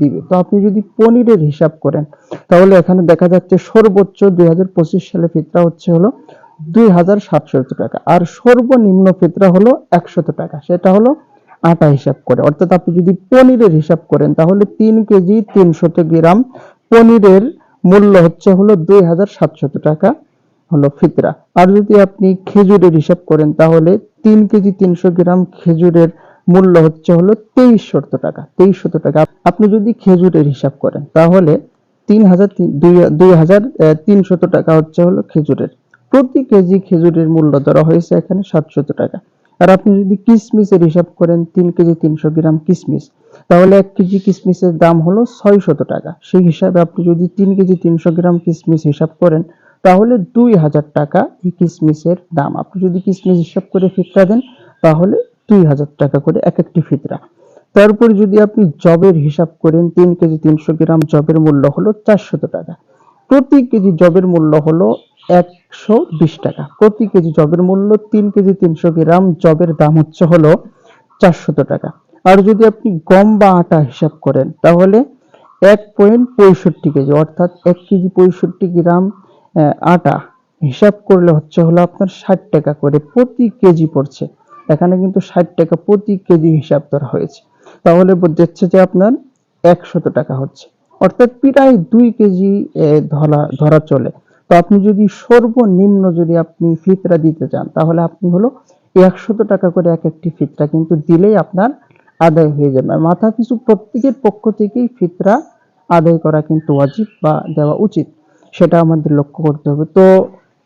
দিবে। তো আপনি যদি পনিরের হিসাব করেন, তাহলে এখানে দেখা যাচ্ছে সর্বোচ্চ দুই হাজার পঁচিশ সালে ফিতরা হচ্ছে হলো দুই টাকা, আর সর্বনিম্ন ফিতরা হলো একশত টাকা, সেটা হলো আটা হিসাব করে। অর্থাৎ আপনি যদি পনিরের হিসাব করেন, তাহলে তিন কেজি তিনশত গ্রাম পনিরের মূল্য হচ্ছে হলো দুই টাকা হলো ফিতরা। আর যদি আপনি খেজুরের হিসাব করেন, তাহলে তিন কেজি তিনশো গ্রাম খেজুরের মূল্য হচ্ছে হলো তেইশশত টাকা তেইশশত টাকা। আপনি যদি খেজুরের হিসাব করেন, তাহলে তিন হাজার দুই- হাজার তিনশত টাকা হচ্ছে হলো খেজুরের। প্রতি কেজি খেজুরের মূল্য ধরা হয়েছে এখানে সাতশত টাকা। আর আপনি যদি কিসমিসের হিসাব করেন, তিন কেজি তিনশো গ্রাম কিসমিস, তাহলে এক কেজি কিসমিসের দাম হলো ছয়শত টাকা। সেই হিসাবে আপনি যদি তিন কেজি তিনশো গ্রাম কিসমিস হিসাব করেন, তাহলে দুই হাজার টাকা এই কিসমিসের দাম। আপনি যদি কিসমিস হিসাব করে ফিতরা দেন, তাহলে দুই হাজার টাকা করে এক একটি ফিতরা। তারপর যদি আপনি জবের হিসাব করেন, তিন কেজি তিনশো গ্রাম জবের মূল্য হলো চারশত টাকা। প্রতি কেজি জবের মূল্য হলো একশো বিশ টাকা। প্রতি কেজি জবের মূল্য তিন কেজি তিনশো গ্রাম জবের দাম হচ্ছে হলো চারশত টাকা। আর যদি আপনি গম বা আটা হিসাব করেন, তাহলে এক পয়েন্ট পঁয়ষট্টি কেজি, অর্থাৎ এক কেজি পঁয়ষট্টি গ্রাম আটা হিসাব করলে হচ্ছে হলো আপনার ষাট টাকা করে প্রতি কেজি পড়ছে। এখানে কিন্তু ষাট টাকা প্রতি কেজি হিসাব ধরা হয়েছে। তাহলে যাচ্ছে যে আপনার একশত টাকা হচ্ছে। অর্থাৎ প্রায় দুই কেজি ধরা ধরা চলে। তো আপনি যদি সর্বনিম্ন যদি আপনি ফিতরা দিতে চান, তাহলে আপনি হলো একশত টাকা করে এক একটি ফিতরা কিন্তু দিলেই আপনার আদায় হয়ে যাবে। মাথা পিছু প্রত্যেকের পক্ষ থেকেই ফিতরা আদায় করা কিন্তু ওয়াজিব বা দেওয়া উচিত। সেটা আমাদের লক্ষ্য করতে হবে। তো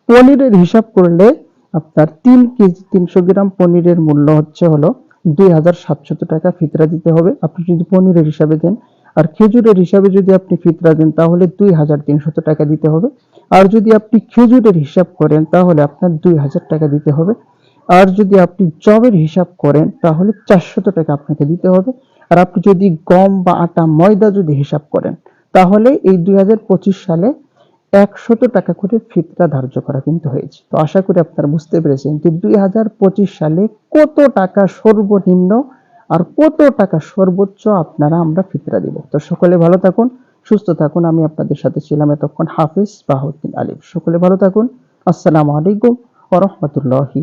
পনিরের হিসাব করলে আপনার তিন কেজি তিনশো গ্রাম পনিরের মূল্য হচ্ছে হলো দুই হাজার সাতশত টাকা ফিতরা দিতে হবে। আপনি যদি পনিরের হিসাবে দেন, আর খেজুরের হিসাবে যদি আপনি ফিতরা দেন, তাহলে দুই হাজার তিনশত টাকা দিতে হবে। আর যদি আপনি খেজুরের হিসাব করেন, তাহলে আপনার দুই হাজার টাকা দিতে হবে। আর যদি আপনি জবের হিসাব করেন, তাহলে চারশত টাকা আপনাকে দিতে হবে। আর আপনি যদি গম বা আটা, ময়দা যদি হিসাব করেন, তাহলে এই দুই হাজার পঁচিশ সালে একশত টাকা করে ফিতরা ধার্য করা কিন্তু হয়েছে। তো আশা করি আপনারা বুঝতে পেরেছেন যে দুই সালে কত টাকা সর্বনিম্ন আর কত টাকা সর্বোচ্চ আপনারা আমরা ফিতরা দিব। তো সকলে ভালো থাকুন, সুস্থ থাকুন। আমি আপনাদের সাথে ছিলাম এতক্ষণ হাফিজ বাহুদ্দিন আলিফ। সকলে ভালো থাকুন। আসসালামু আলাইকুম ওরহমতুল্লাহি